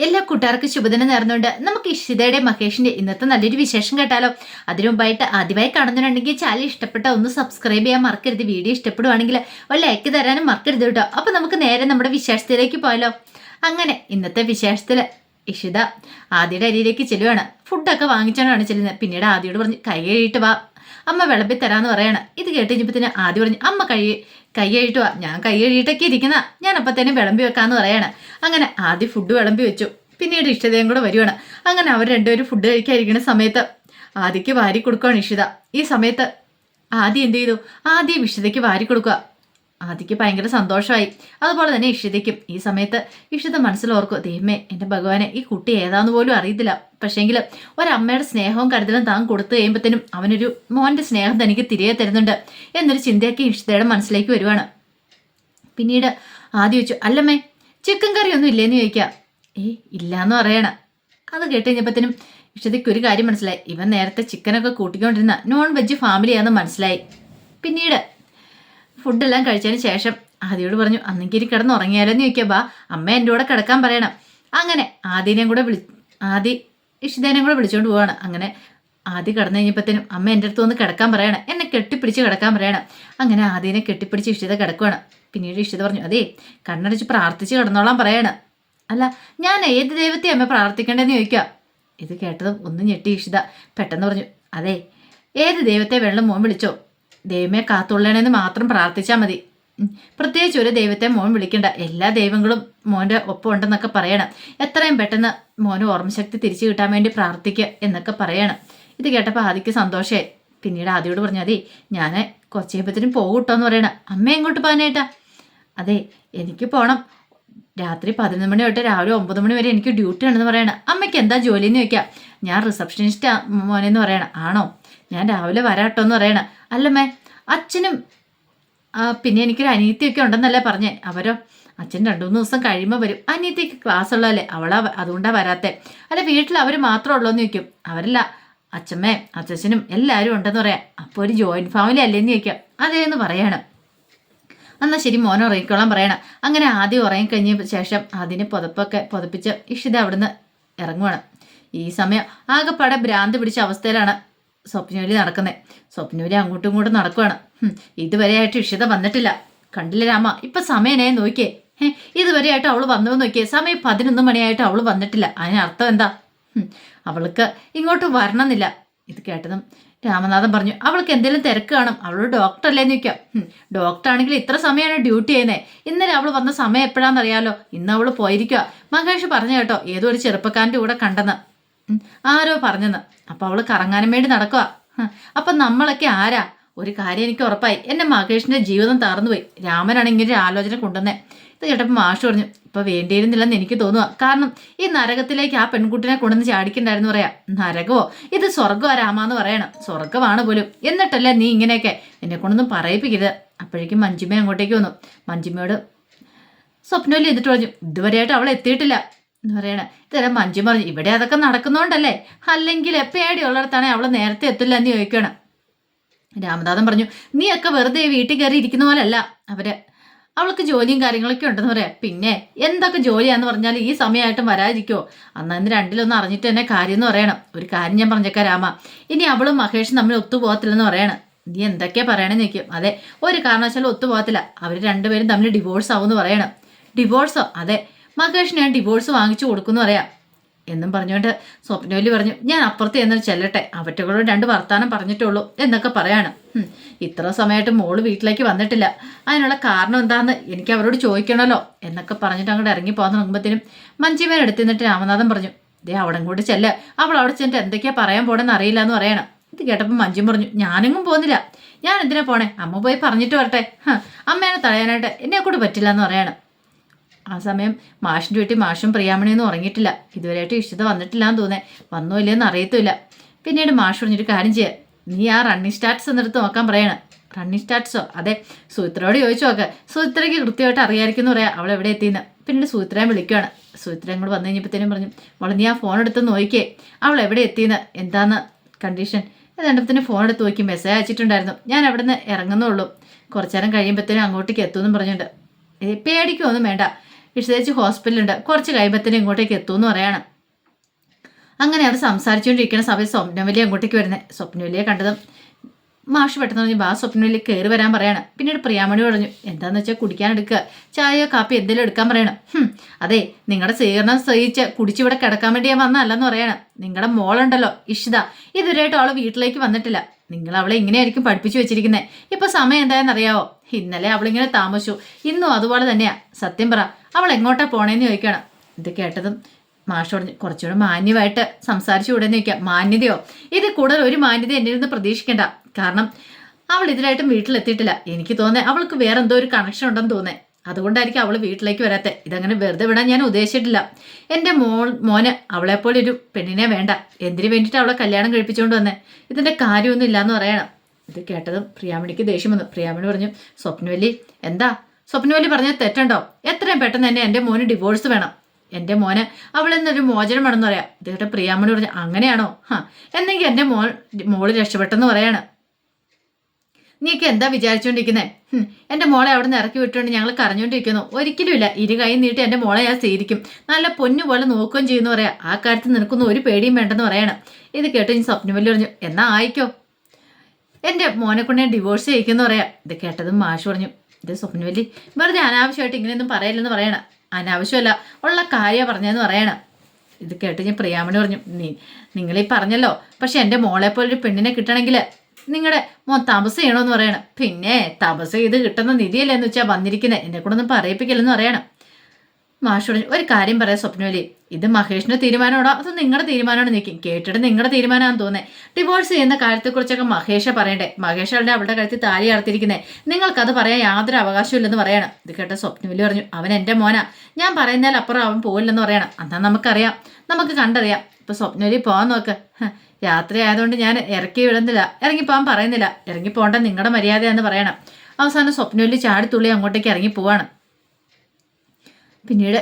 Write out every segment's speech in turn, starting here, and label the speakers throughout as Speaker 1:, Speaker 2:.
Speaker 1: എല്ലാ കൂട്ടുകാർക്കും ശുഭദിനം നേർന്നുകൊണ്ട് നമുക്ക് ഇഷിതയുടെ മഹേഷിന്റെ ഇന്നത്തെ നല്ലൊരു വിശേഷം കേട്ടാലോ? അതിനു മുമ്പായിട്ട് ആദ്യമായി കാണുന്നുണ്ടെങ്കിൽ ചാനൽ ഇഷ്ടപ്പെട്ട ഒന്ന് സബ്സ്ക്രൈബ് ചെയ്യാൻ മറക്കരുത്. വീഡിയോ ഇഷ്ടപ്പെടുവാണെങ്കിൽ ഒരു ലൈക്ക് തരാനും മറക്കരുത് കേട്ടോ. അപ്പൊ നമുക്ക് നേരെ നമ്മുടെ വിശേഷത്തിലേക്ക് പോയാലോ? അങ്ങനെ ഇന്നത്തെ വിശേഷത്തിൽ ഇഷിത ആദ്യയുടെ അരിയിലേക്ക് ചെല്ലുവാണ്. ഫുഡൊക്കെ വാങ്ങിച്ചാണ് ചെല്ലുന്നത്. പിന്നീട് ആദ്യയോട് പറഞ്ഞ് കൈ കഴിയിട്ട് വാ. അമ്മ വിളമ്പി തരാന്ന് പറയാണ്. ഇത് കേട്ട് കഴിഞ്ഞപ്പത്തിന് ആദ്യം പറഞ്ഞു അമ്മ കൈ കൈ കഴുകിയിട്ട് ഞാൻ കൈ കഴുകിയിട്ടൊക്കെ ഇരിക്കുന്ന. ഞാൻ അപ്പം തന്നെ വിളമ്പി വെക്കാന്ന് പറയാണ്. അങ്ങനെ ആദ്യം ഫുഡ് വിളമ്പി വെച്ചു. പിന്നീട് ഇഷ്ടതയും കൂടെ വരുവാണ്. അങ്ങനെ അവർ രണ്ടുപേരും ഫുഡ് കഴിക്കാതിരിക്കുന്ന സമയത്ത് ആദ്യക്ക് വാരി കൊടുക്കുകയാണ് ഇഷിത ഈ സമയത്ത് ആദ്യം എന്ത് ചെയ്തു? ആദ്യം ഇഷിതയ്ക്ക് വാരി കൊടുക്കുക ആദിക്ക് ഭയങ്കര സന്തോഷമായി അതുപോലെ തന്നെ ഇഷിതയ്ക്കും. ഈ സമയത്ത് ഇഷിത മനസ്സിലോർക്കും ദൈവമേ എന്റെ ഭഗവാനെ ഈ കുട്ടി ഏതാന്ന് പോലും അറിയത്തില്ല. പക്ഷേങ്കിൽ ഒരമ്മയുടെ സ്നേഹവും കരുതലും താൻ കൊടുത്തു കഴിയുമ്പോഴത്തേനും അവനൊരു മോന്റെ സ്നേഹം തനിക്ക് തിരികെ തരുന്നുണ്ട് എന്നൊരു ചിന്തയൊക്കെ ഇഷിതയുടെ മനസ്സിലേക്ക് വരുവാണ്. പിന്നീട് ആദ്യം വെച്ചു അല്ലമ്മേ ചിക്കൻ ഒന്നും ഇല്ലേന്ന് ചോദിക്കുക ഏ ഇല്ലാന്ന് പറയണ. അത് കേട്ട് കഴിഞ്ഞപ്പോഴത്തേനും ഇഷിതയ്ക്ക് ഒരു കാര്യം മനസ്സിലായി. ഇവൻ നേരത്തെ ചിക്കനൊക്കെ കൂട്ടിക്കൊണ്ടിരുന്ന നോൺ വെജ് ഫാമിലിയാന്ന് മനസ്സിലായി. പിന്നീട് ഫുഡെല്ലാം കഴിച്ചതിന് ശേഷം ആദിയോട് പറഞ്ഞു അന്നെങ്കിൽ കിടന്ന് ഉറങ്ങിയാലെന്ന് ചോദിക്കുക ബാ. അമ്മ എന്റെ കൂടെ കിടക്കാൻ പറയണം. അങ്ങനെ ആദിനെയും കൂടെ വിളി ആദി ഇഷിതേനെയും കൂടെ വിളിച്ചുകൊണ്ട് പോവാണ്. അങ്ങനെ ആദ്യം കിടന്നു കഴിഞ്ഞപ്പോഴത്തേനും അമ്മ എന്റെ അടുത്ത് വന്ന് കിടക്കാൻ പറയണം. എന്നെ കെട്ടിപ്പിടിച്ച് കിടക്കാൻ പറയണം. അങ്ങനെ ആദ്യനെ കെട്ടിപ്പിടിച്ച് ഇഷിത കിടക്കുവാണ്. പിന്നീട് ഇഷിത പറഞ്ഞു അതേ കണ്ണടച്ച് പ്രാർത്ഥിച്ച് കിടന്നോളാൻ പറയണം. അല്ല ഞാൻ ഏത് ദൈവത്തെ അമ്മ പ്രാർത്ഥിക്കേണ്ടതെന്ന് ചോദിക്കുക ഇത് കേട്ടതും ഒന്നും ഞെട്ടി ഇഷിത. പെട്ടെന്ന് പറഞ്ഞു അതെ ഏത് ദൈവത്തെ വെള്ളം മോൻ വിളിച്ചോ? ദൈവമേ കാത്തുള്ളണേന്ന് മാത്രം പ്രാർത്ഥിച്ചാൽ മതി. പ്രത്യേകിച്ച് ഒരു ദൈവത്തെ മോൻ വിളിക്കണ്ട. എല്ലാ ദൈവങ്ങളും മോന്റെ ഒപ്പം ഉണ്ടെന്നൊക്കെ പറയണം. എത്രയും പെട്ടെന്ന് മോന് ഓർമ്മശക്തി തിരിച്ചു കിട്ടാൻ വേണ്ടി പ്രാർത്ഥിക്കുക എന്നൊക്കെ പറയണം. ഇത് കേട്ടപ്പോൾ ആദിക്ക് സന്തോഷമായി പിന്നീട് ആദ്യോട് പറഞ്ഞു അതെ ഞാൻ കുറച്ച് കഴിയുമ്പത്തിനും പോകൂട്ടോ എന്ന് പറയണം. അമ്മ എങ്ങോട്ട് പോകാനായിട്ടാ? അതെ എനിക്ക് പോകണം രാത്രി പതിനൊന്ന് മണി തൊട്ട് രാവിലെ ഒമ്പത് മണി വരെ എനിക്ക് ഡ്യൂട്ടി ഉണ്ടെന്ന് പറയണം. അമ്മയ്ക്ക് എന്താ ജോലി എന്ന് ചോദിക്കാം. ഞാൻ റിസപ്ഷനിസ്റ്റ് മോനെന്ന് പറയണം. ആണോ? ഞാൻ രാവിലെ വരാട്ടോ എന്ന് പറയണം അല്ലമ്മേ അച്ഛനും പിന്നെ എനിക്കൊരു അനിയത്തിയൊക്കെ ഉണ്ടെന്നല്ലേ പറഞ്ഞേ. അവരോ അച്ഛൻ രണ്ടു മൂന്ന് ദിവസം കഴിയുമ്പോൾ വരും. അനിയത്തിക്ക് ക്ലാസ് ഉള്ളതല്ലേ? അവളാ അതുകൊണ്ടാണ് അതുകൊണ്ടാ വരാത്തെ. അല്ല വീട്ടിൽ അവർ മാത്രമേ ഉള്ളൂ എന്ന് ചോദിക്കും. അവരല്ല അച്ഛമ്മേ അച്ഛനും എല്ലാവരും ഉണ്ടെന്ന് പറയാം. അപ്പോൾ ഒരു ജോയിന്റ് ഫാമിലി അല്ലേന്ന് ചോദിക്കാം. അതേന്ന് പറയണം. എന്നാൽ ശരി മോനെ ഉറങ്ങിക്കോളാൻ പറയണം. അങ്ങനെ ആദ്യം ഉറങ്ങിക്കഴിഞ്ഞ ശേഷം അതിന് പുതപ്പൊക്കെ പുതപ്പിച്ച് ഇഷിത അവിടുന്ന് ഇറങ്ങുവാണ്. ഈ സമയം ആകെപ്പാടെ ഭ്രാന്ത് പിടിച്ച അവസ്ഥയിലാണ് സ്വപ്നൂലി നടക്കുന്നത് സ്വപ്നൂലി അങ്ങോട്ടും ഇങ്ങോട്ടും നടക്കുവാണ്. ഇതുവരെ ഇതുവരെയായിട്ട് ഇഷിത വന്നിട്ടില്ല. കണ്ടില്ല രാമ ഇപ്പൊ സമയനേ നോക്കിയേ. ഇതുവരെ ഇതുവരെയായിട്ട് അവൾ വന്നു നോക്കിയേ. സമയം പതിനൊന്ന് മണിയായിട്ട് അവൾ വന്നിട്ടില്ല. അതിനർത്ഥം എന്താ? അവൾക്ക് ഇങ്ങോട്ട് വരണമെന്നില്ല. ഇത് കേട്ടതും രാമനാഥൻ പറഞ്ഞു അവൾക്ക് എന്തെങ്കിലും തിരക്ക് കാണും. അവളൊരു ഡോക്ടർ അല്ലേന്ന് ചോദിക്കാം. ഡോക്ടർ ആണെങ്കിൽ ഇത്ര സമയമാണ് ഡ്യൂട്ടി ചെയ്യുന്നത് ഇന്നലെ അവൾ വന്ന സമയം എപ്പോഴാണെന്ന് അറിയാലോ ഇന്ന് അവൾ പോയിരിക്കുക മഹേഷ് പറഞ്ഞു കേട്ടോ ഏതോ ഒരു ചെറുപ്പക്കാരന്റെ കൂടെ കണ്ടെന്ന്. ആരോ പറഞ്ഞെന്ന്. അപ്പൊ അവൾ കറങ്ങാനും വേണ്ടി നടക്കുക അപ്പൊ നമ്മളൊക്കെ ആരാ? ഒരു കാര്യം എനിക്ക് ഉറപ്പായി. എന്റെ മഹേഷിന്റെ ജീവിതം തകർന്നുപോയി. രാമനാണെങ്കിൽ ഒരു ആലോചന കൊണ്ടുവന്നേ. ഇത് കേട്ടപ്പോൾ മാഷ് പറഞ്ഞു ഇപ്പൊ വേണ്ടിയിരുന്നില്ലെന്ന് എനിക്ക് തോന്നുക കാരണം ഈ നരകത്തിലേക്ക് ആ പെൺകുട്ടിനെ കൊണ്ടുവന്ന് ചാടിക്കണ്ടായിരുന്നു പറയാ. നരകമോ? ഇത് സ്വർഗമോ രാമാന്ന് പറയണം. സ്വർഗമാണ് പോലും. എന്നിട്ടല്ലേ നീ ഇങ്ങനെയൊക്കെ എന്നെ കൊണ്ടൊന്നും പറയിപ്പിക്കരുത്. അപ്പോഴേക്കും മഞ്ജിമ അങ്ങോട്ടേക്ക് വന്നു. മഞ്ജിമയോട് സ്വപ്നത്തിൽ എന്നിട്ട് പറഞ്ഞു ഇതുവരെയായിട്ട് അവൾ എത്തിയിട്ടില്ല. എന്ന് പറയണ. ഇതെല്ലാം മഞ്ജു പറഞ്ഞു. ഇവിടെ അതൊക്കെ നടക്കുന്നോണ്ടല്ലേ? അല്ലെങ്കിൽ പേടിയുള്ളിടത്താണെ അവൾ നേരത്തെ എത്തില്ല എന്ന് ചോദിക്കണം രാമദാസൻ പറഞ്ഞു നീയൊക്കെ വെറുതെ വീട്ടിൽ കയറി ഇരിക്കുന്ന പോലല്ല അവർ അവൾക്ക് ജോലിയും കാര്യങ്ങളൊക്കെ ഉണ്ടെന്ന് പറയാം. പിന്നെ എന്തൊക്കെ ജോലിയാന്ന് പറഞ്ഞാൽ ഈ സമയമായിട്ടും വരാതിരിക്കോ അന്ന് രണ്ടിലൊന്നും അറിഞ്ഞിട്ട് തന്നെ കാര്യം എന്ന് പറയണം. ഒരു കാര്യം ഞാൻ പറഞ്ഞേക്കാം രാമ. ഇനി അവളും മഹേഷും തമ്മിൽ ഒത്തുപോകത്തില്ലെന്ന് പറയണം. നീ എന്തൊക്കെയാ പറയണെന്ന് ചോദിക്കും. അതെ ഒരു കാരണവശാലും ഒത്തുപോകത്തില്ല. അവർ രണ്ടുപേരും തമ്മിൽ ഡിവോഴ്സ് ആവും എന്ന് പറയണം ഡിവോഴ്സോ അതെ. മഹേഷ് ഞാൻ ഡിവോഴ്സ് വാങ്ങിച്ചു കൊടുക്കുന്നു പറയാം. എന്നും പറഞ്ഞുകൊണ്ട് സ്വപ്നവലി പറഞ്ഞു ഞാൻ അപ്പുറത്ത് എന്നൊരു ചെല്ലട്ടെ അവറ്റകളോട് രണ്ട് വർത്താനം പറഞ്ഞിട്ടുള്ളൂ എന്നൊക്കെ പറയാണ്. ഇത്ര സമയമായിട്ട് മോൾ വീട്ടിലേക്ക് വന്നിട്ടില്ല. അതിനുള്ള കാരണം എന്താന്ന് എനിക്ക് അവരോട് ചോദിക്കണമല്ലോ എന്നൊക്കെ പറഞ്ഞിട്ട് അങ്ങോട്ട് ഇറങ്ങി പോകാൻ തുടങ്ങുമ്പോഴത്തേനും മഞ്ചിമേൻ എടുത്തു നിന്നിട്ട് രാമനാഥൻ പറഞ്ഞു ദേ അവിടെ കൂടെ ചെല്ല. അവൾ അവിടെ ചെന്നിട്ട് എന്തൊക്കെയാ പറയാൻ പോണെന്ന് അറിയില്ല എന്ന് പറയണം. ഇത് കേട്ടപ്പോൾ മഞ്ജു പറഞ്ഞു ഞാനെങ്ങും പോകുന്നില്ല ഞാൻ എന്തിനാ പോണേ? അമ്മ പോയി പറഞ്ഞിട്ട് വരട്ടെ. അമ്മേനെ തടയാനായിട്ട് എന്നെ കൂടെ പറ്റില്ല എന്ന് പറയണം. ആ സമയം മാഷിന്റെ വീട്ടിൽ മാഷും പ്രിയാമണിയൊന്നും ഉറങ്ങിയിട്ടില്ല. ഇതുവരെയായിട്ട് ഇഷ്ടത വന്നിട്ടില്ല എന്ന് തോന്നേ. വന്നോ ഇല്ലയെന്ന് അറിയത്തില്ല പിന്നീട് മാഷ് പറഞ്ഞൊരു കാര്യം ചെയ്യാം. നീ ആ റണ്ണിങ് സ്റ്റാറ്റ്സ് എന്നെടുത്ത് നോക്കാൻ പറയണം. റണ്ണിങ് സ്റ്റാറ്റ്സോ അതെ. സുമിത്രയോട് ചോദിച്ചു നോക്ക്. സുമിത്രയ്ക്ക് കൃത്യമായിട്ട് അറിയാമായിരിക്കും പറയാം. അവൾ എവിടെ എത്തിയെന്ന്. പിന്നീട് സുമിത്രയെ വിളിക്കുകയാണ് സൂത്രയും കൂടെ വന്നു കഴിഞ്ഞപ്പോഴത്തേനും പറഞ്ഞു അവൾ നീ ആ ഫോൺ എടുത്ത് നോക്കിയേ. അവൾ എവിടെ എത്തിയെന്ന്? എന്താന്ന്? കണ്ടീഷൻ എന്നിടത്തിന് ഫോൺ എടുത്ത് നോക്കി. മെസ്സേജ് അയച്ചിട്ടുണ്ടായിരുന്നു. ഞാൻ അവിടെ നിന്ന് ഇറങ്ങുന്നുള്ളൂ കുറച്ചു നേരം കഴിയുമ്പോഴത്തേനും അങ്ങോട്ടേക്ക് എത്തുമെന്നും പറഞ്ഞിട്ടുണ്ട് പേടിക്കൊന്നും വേണ്ട. ഇഷ്ടേച്ച് ഹോസ്പിറ്റലുണ്ട് കുറച്ച് കൈബത്തിന് ഇങ്ങോട്ടേക്ക് എത്തുമെന്ന് പറയാണ്. അങ്ങനെ അവർ സംസാരിച്ചുകൊണ്ടിരിക്കുന്ന സമയത്ത് സ്വപ്നവലി അങ്ങോട്ടേക്ക് വരുന്നത്. സ്വപ്നവലിയെ കണ്ടതും മാഷ് പെട്ടെന്ന് പറഞ്ഞു ബാ സ്വപ്നവലി കയറി വരാൻ പറയാണ്. പിന്നീട് പ്രിയാമണി പറഞ്ഞു എന്താണെന്ന് വെച്ചാൽ കുടിക്കാൻ എടുക്കുക. ചായയോ കാപ്പി എന്തെങ്കിലും എടുക്കാൻ പറയണം. അതെ നിങ്ങളുടെ സ്വീകരണം സഹിച്ച് കുടിച്ചിവിടെ കിടക്കാൻ വേണ്ടി ഞാൻ വന്നതല്ലെന്ന് പറയണം. നിങ്ങളുടെ മോളുണ്ടല്ലോ ഇഷിത. ഇതുവരെയായിട്ട് അവൾ വീട്ടിലേക്ക് വന്നിട്ടില്ല. നിങ്ങൾ അവളെ ഇങ്ങനെയായിരിക്കും പഠിപ്പിച്ചു വെച്ചിരിക്കുന്നത് ഇപ്പൊ സമയം എന്തായെന്ന് അറിയാവോ ഇന്നലെ അവളിങ്ങനെ താമസിച്ചു. ഇന്നും അതുപോലെ തന്നെയാ. സത്യം പറ അവൾ എങ്ങോട്ടാ പോണേന്ന് ചോദിക്കണം. ഇത് കേട്ടതും മാഷ് പറഞ്ഞു കുറച്ചുകൂടെ മാന്യമായിട്ട് സംസാരിച്ചു വിടുന്ന ചോദിക്കാം. മാന്യതയോ? ഇത് കൂടുതൽ ഒരു മാന്യത എന്നിൽ നിന്ന് പ്രതീക്ഷിക്കേണ്ട. കാരണം അവൾ ഇതിലായിട്ടും വീട്ടിലെത്തിയിട്ടില്ല. എനിക്ക് തോന്നേ അവൾക്ക് വേറെ എന്തോ ഒരു കണക്ഷൻ ഉണ്ടെന്ന് തോന്നേ അതുകൊണ്ടായിരിക്കും അവൾ വീട്ടിലേക്ക് വരാത്തെ. ഇതങ്ങനെ വെറുതെ വിടാൻ ഞാൻ ഉദ്ദേശിച്ചിട്ടില്ല. എന്റെ മോൾ മോന് അവളെപ്പോലെ ഒരു പെണ്ണിനെ വേണ്ട. എന്തിനു വേണ്ടിയിട്ട് അവളെ കല്യാണം കഴിപ്പിച്ചുകൊണ്ട് വന്നേ? ഇതിന്റെ കാര്യമൊന്നും ഇല്ലാന്ന് പറയണം. ഇത് കേട്ടതും പ്രിയാമണിക്ക് ദേഷ്യം വന്നു. പ്രിയാമണി പറഞ്ഞു സ്വപ്നവല്ലി എന്താ? സ്വപ്നവല്ലി പറഞ്ഞത് തെറ്റുണ്ടോ? എത്രയും പെട്ടെന്ന് തന്നെ എന്റെ മോന് ഡിവോഴ്സ് വേണം. എന്റെ മോന് അവളിൽ നിന്നൊരു മോചനം വേണമെന്ന് പറയാം. കേട്ട പ്രിയാമണി പറഞ്ഞു അങ്ങനെയാണോ? ഹാ എന്നെങ്കിൽ എന്റെ മോൾ മോൾ രക്ഷപ്പെട്ടെന്ന് പറയാണ്. നീയൊക്കെ എന്താ വിചാരിച്ചുകൊണ്ടിരിക്കുന്നത് എന്റെ മോളെ അവിടെ നിന്ന് ഇറക്കി വിട്ടുകൊണ്ട് ഞങ്ങൾ കറഞ്ഞുകൊണ്ടിരിക്കുന്നു ഒരിക്കലുമില്ല ഇരു കൈ നീട്ടി എന്റെ മോളെ ഞാൻ സ്വീകരിക്കും. നല്ല പൊന്നു പോലെ നോക്കുകയും ചെയ്യുന്നു പറയാം. ആ കാര്യത്തിൽ നിനക്കൊന്നും ഒരു പേടിയും വേണ്ടെന്ന് പറയണം. ഇത് കേട്ട് ഞാൻ സ്വപ്നമല്ലി പറഞ്ഞു എന്നാ ആയിക്കോ? എന്റെ മോനെ കൊണ്ട് ഞാൻ ഡിവോഴ്സ് ചെയ്യിക്കുന്നു പറയാം. ഇത് കേട്ടതും മാഷ് പറഞ്ഞു. ഇത് സ്വപ്നവല്ലി വെറുതെ അനാവശ്യമായിട്ട് ഇങ്ങനെയൊന്നും പറയില്ലെന്ന് പറയണം. അനാവശ്യമല്ല. ഉള്ള കാര്യം പറഞ്ഞതെന്ന് പറയണം. ഇത് കേട്ട് ഞാൻ പ്രിയാമണി പറഞ്ഞു. നീ നിങ്ങളീ പറഞ്ഞല്ലോ. പക്ഷെ എന്റെ മോളെ പോലൊരു പെണ്ണിനെ കിട്ടണമെങ്കിൽ നിങ്ങളുടെ മോൻ തപസ് ചെയ്യണമെന്ന് പറയണം. പിന്നെ തപസ് ചെയ്ത് കിട്ടുന്ന നിധിയല്ലേ എന്ന് വെച്ചാൽ വന്നിരിക്കുന്നത് എന്നെ കൂടെ ഒന്നും പറയിപ്പിക്കില്ലെന്ന് പറയണം. മാഷോട് ഒരു കാര്യം പറയാം സ്വപ്നവലി. ഇത് മഹേഷിന്റെ തീരുമാനമാണോ? അതോ നിങ്ങളുടെ തീരുമാനമാണ് നിൽക്കും കേട്ടിട്ട് നിങ്ങളുടെ തീരുമാനമാണെന്ന് തോന്നുന്നത് ഡിവോഴ്സ് ചെയ്യുന്ന കാര്യത്തെക്കുറിച്ചൊക്കെ മഹേഷ പറയണ്ടേ? മഹേഷ് അവളുടെ അവളുടെ കാര്യത്തിൽ താലി അർത്തിരിക്കുന്നത് നിങ്ങൾക്കത് പറയാൻ യാതൊരു അവകാശവും ഇല്ലെന്ന് പറയണം. ഇത് കേട്ട സ്വപ്നവലി പറഞ്ഞു അവൻ എന്റെ മോനാ. ഞാൻ പറയുന്നതിൽ അപ്പുറം അവൻ പോകില്ലെന്ന് പറയണം. എന്നാൽ നമുക്കറിയാം. നമുക്ക് കണ്ടറിയാം. ഇപ്പൊ സ്വപ്നവലി പോകാൻ നോക്ക്. ഹ, രാത്രി ആയതുകൊണ്ട് ഞാൻ ഇറക്കി വിടുന്നില്ല. ഇറങ്ങി പോകാൻ പറയുന്നില്ല. ഇറങ്ങി പോകേണ്ട നിങ്ങളുടെ മര്യാദയാന്ന് പറയണം. അവസാനം സ്വപ്നവലി ചാടിത്തുള്ളി അങ്ങോട്ടേക്ക് ഇറങ്ങി പോവാണ് പിന്നീട്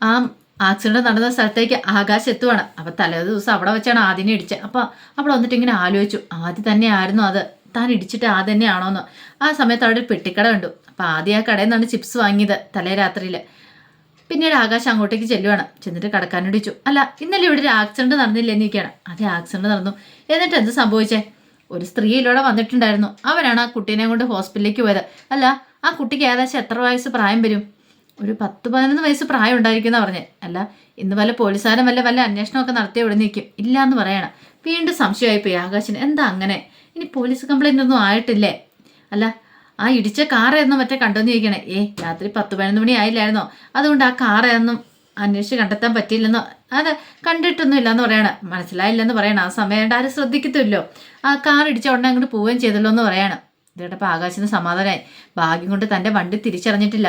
Speaker 1: ആ ആക്സിഡന്റ് നടന്ന സ്ഥലത്തേക്ക് ആകാശം എത്തുവാണ്. അപ്പോൾ തലേ ദിവസം അവിടെ വെച്ചാണ് ആദ്യനെ ഇടിച്ചത് അപ്പോൾ അവിടെ വന്നിട്ട് ഇങ്ങനെ ആലോചിച്ചു. ആദ്യം തന്നെ ആയിരുന്നു അത്. താൻ ഇടിച്ചിട്ട് ആ തന്നെയാണോന്ന്. ആ സമയത്ത് അവിടെ ഒരു പെട്ടിക്കട കണ്ടു. അപ്പൊ ആദ്യം ആ കടയിൽ നിന്നാണ് ചിപ്സ് വാങ്ങിയത് തലേ രാത്രിയിൽ പിന്നീട് ആകാശം അങ്ങോട്ടേക്ക് ചെല്ലുവാണ്. ചെന്നിട്ട് കടക്കാനോടിച്ചു. അല്ല ഇന്നലെ ഇവിടെ ഒരു ആക്സിഡന്റ് നടന്നില്ല ഇരിക്കുകയാണ് അതെ ആക്സിഡന്റ് നടന്നു. എന്നിട്ട് എന്ത് സംഭവിച്ചേ? ഒരു സ്ത്രീ ഇതിലൂടെ വന്നിട്ടുണ്ടായിരുന്നു. അവരാണ് ആ കുട്ടീനെ കൊണ്ട് ഹോസ്പിറ്റലിലേക്ക് പോയത്. അല്ല ആ കുട്ടിക്ക് ഏകദേശം എത്ര വയസ്സ് പ്രായം വരും? ഒരു പത്ത് പതിനൊന്ന് വയസ്സ് പ്രായം ഉണ്ടായിരിക്കുന്ന പറഞ്ഞേ. അല്ല ഇന്ന് വല്ല പോലീസുകാരും വല്ല വല്ല അന്വേഷണമൊക്കെ നടത്തിയ ഇവിടെ നിൽക്കും ഇല്ല എന്ന് പറയണം. വീണ്ടും സംശയമായി പോയി ആകാശിന്. എന്താ അങ്ങനെ? ഇനി പോലീസ് കംപ്ലൈന്റ് ഒന്നും ആയിട്ടില്ലേ? അല്ല ആ ഇടിച്ച കാർ എന്ന് മറ്റേ കണ്ടെന്ന് ചോദിക്കണേ ഏ രാത്രി പത്ത് പതിനൊന്ന് മണി ആയില്ലായിരുന്നോ? അതുകൊണ്ട് ആ കാർ എന്നും അന്വേഷിച്ച് കണ്ടെത്താൻ പറ്റിയില്ലെന്നോ? അത് കണ്ടിട്ടൊന്നും ഇല്ലെന്ന് പറയണ. മനസ്സിലായില്ലെന്ന് പറയണം. ആ സമയം ആരും ശ്രദ്ധിക്കത്തില്ലോ ആ കാർ ഇടിച്ച ഉടനെ അങ്ങോട്ട് പോവുകയും ചെയ്തല്ലോ എന്ന് പറയണം. ഇതേട്ടപ്പോൾ ആകാശിന് സമാധാനമായി ഭാഗ്യം കൊണ്ട് തന്റെ വണ്ടി തിരിച്ചറിഞ്ഞിട്ടില്ല.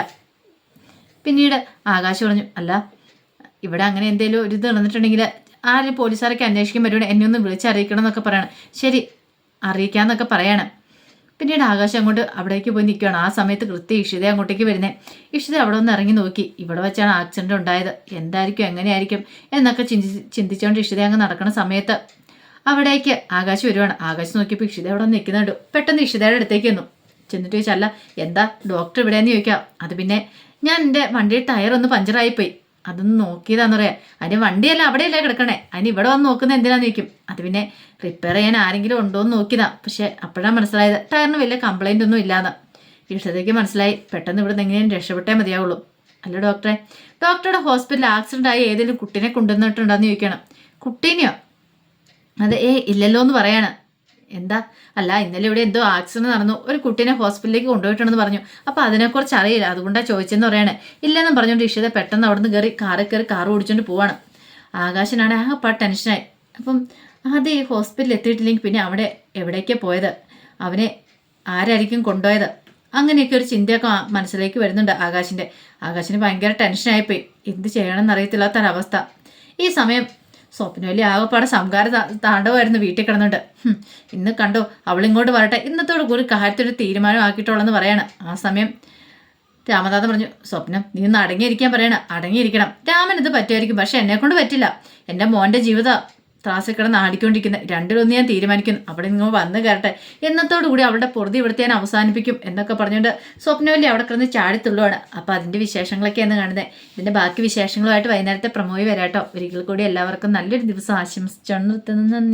Speaker 1: പിന്നീട് ആകാശ് പറഞ്ഞു അല്ല ഇവിടെ അങ്ങനെ എന്തെങ്കിലും ഒരു ഇത് നടന്നിട്ടുണ്ടെങ്കിൽ ആരും പോലീസുകാരൊക്കെ അന്വേഷിക്കാൻ പറ്റുവാണ് എന്നെ ഒന്ന് വിളിച്ചറിയിക്കണം എന്നൊക്കെ പറയണം. ശരി അറിയിക്കാന്നൊക്കെ പറയണം. പിന്നീട് ആകാശം അങ്ങോട്ട് അവിടേക്ക് പോയി നിൽക്കുകയാണ്. ആ സമയത്ത് കൃത്യം ഇഷിത അങ്ങോട്ടേക്ക് വരുന്നത് ഇഷിത അവിടെ ഒന്ന് ഇറങ്ങി നോക്കി. ഇവിടെ വെച്ചാണ് ആക്സിഡന്റ് ഉണ്ടായത്. എന്തായിരിക്കും? എങ്ങനെയായിരിക്കും? എന്നൊക്കെ ചിന്തി ചിന്തിച്ചുകൊണ്ട് ഇഷിത അങ്ങ് നടക്കുന്ന സമയത്ത് അവിടേക്ക് ആകാശ് വരുവാണ്. ആകാശ് നോക്കിയപ്പോൾ ഇഷിത അവിടെ നിൽക്കുന്നുണ്ട്. പെട്ടെന്ന് ഇഷിതയുടെ അടുത്തേക്ക് വന്നു ചെന്നിട്ട് ചോദിച്ചല്ല എന്താ? ഡോക്ടർ ഇവിടെയെന്ന് ചോദിക്കാം. അത് പിന്നെ ഞാൻ എന്റെ വണ്ടിയുടെ ടയർ ഒന്ന് പഞ്ചറായിപ്പോയി. അതൊന്ന് നോക്കിയതാന്ന് പറയാം. അതിന് വണ്ടിയല്ല അവിടെയല്ലേ കിടക്കണേ. അതിന് ഇവിടെ വന്ന് നോക്കുന്നത് എന്തിനാന്ന് ചോദിക്കും. അത് പിന്നെ റിപ്പയർ ചെയ്യാൻ ആരെങ്കിലും ഉണ്ടോ എന്ന് നോക്കിയതാ. പക്ഷെ അപ്പോഴാണ് മനസ്സിലായത്. ടയറിന് വലിയ കംപ്ലൈന്റ് ഒന്നും ഇല്ലാന്ന്. ഇഷ്ടത്തേക്ക് മനസ്സിലായി. പെട്ടെന്ന് ഇവിടെ നിന്ന് എങ്ങനെയും രക്ഷപ്പെട്ടേ മതിയാവുള്ളൂ. അല്ല ഡോക്ടറെ ഡോക്ടറുടെ ഹോസ്പിറ്റലിൽ ആക്സിഡന്റ് ആയി ഏതെങ്കിലും കുട്ടീനെ കൊണ്ടുവന്നിട്ടുണ്ടോ എന്ന് ചോദിക്കണം. കുട്ടീനെയോ? അത് ഏ ഇല്ലല്ലോ എന്ന് പറയാണ്. എന്താ? അല്ല ഇന്നലെ ഇവിടെ എന്തോ ആക്സിഡന്റ് നടന്നു. ഒരു കുട്ടീനെ ഹോസ്പിറ്റലിലേക്ക് കൊണ്ടുപോയിട്ടുണ്ടെന്ന് പറഞ്ഞു. അപ്പൊ അതിനെക്കുറിച്ച് അറിയില്ല. അതുകൊണ്ടാണ് ചോദിച്ചെന്ന് പറയണേ. ഇല്ലെന്നും പറഞ്ഞുകൊണ്ട് ഇഷിത പെട്ടെന്ന് അവിടുന്ന് കയറി കാറിൽ കയറി കാർ ഓടിച്ചുകൊണ്ട് പോവാണ്. ആകാശനാണ് ആ പാ ടെൻഷനായി അപ്പം ആദ്യം ഈ ഹോസ്പിറ്റലിൽ എത്തിയിട്ടില്ലെങ്കിൽ പിന്നെ അവിടെ എവിടേക്കാണ് പോയത്? അവനെ ആരായിരിക്കും കൊണ്ടുപോയത്? അങ്ങനെയൊക്കെ ഒരു ചിന്തയൊക്കെ മനസ്സിലേക്ക് വരുന്നുണ്ട് ആകാശിന്റെ. ആകാശിന് ഭയങ്കര ടെൻഷനായിപ്പോയി എന്ത് ചെയ്യണമെന്ന് അറിയത്തില്ലാത്തൊരവസ്ഥ. ഈ സമയം സ്വപ്നവല്ലി ആകപ്പാടെ സംകാര താണ്ടവായിരുന്നു വീട്ടിൽ കിടന്നുണ്ട്. ഇന്ന് കണ്ടോ അവളിങ്ങോട്ട് വരട്ടെ. ഇന്നത്തോട് കൂടി കാര്യത്തിനൊരു തീരുമാനമാക്കിയിട്ടുള്ളെന്ന് പറയാണ്. ആ സമയം രാമനാഥൻ പറഞ്ഞു സ്വപ്നം നീ ഒന്ന് അടങ്ങിയിരിക്കാൻ പറയണം. അടങ്ങിയിരിക്കണം. രാമൻ ഇത് പറ്റുമായിരിക്കും പക്ഷെ എന്നെ കൊണ്ട് പറ്റില്ല. എന്റെ മോന്റെ ജീവിതം ത്രാസിൽ കിടന്ന് ആടിക്കൊണ്ടിരിക്കുന്ന രണ്ടിലൊന്ന് ഞാൻ തീരുമാനിക്കുന്നു. അവിടെ നിങ്ങൾ വന്ന് കയറട്ടെ. എന്നത്തോടു കൂടി അവളുടെ പൊറുതി ഇവിടുത്തെ ഞാൻ അവസാനിപ്പിക്കും എന്നൊക്കെ പറഞ്ഞുകൊണ്ട് സ്വപ്നവല്ലി അവിടെ കിടന്ന് ചാടിത്തുള്ളുവാണ് അപ്പോൾ അതിന്റെ വിശേഷങ്ങളൊക്കെയാണ് കാണുന്നത് ഇതിന്റെ ബാക്കി വിശേഷങ്ങളുമായിട്ട് വൈകുന്നേരത്തെ പ്രമോയി വരാട്ടോ. ഒരിക്കൽ കൂടി എല്ലാവർക്കും നല്ലൊരു ദിവസം ആശംസിച്ചു നന്ദി.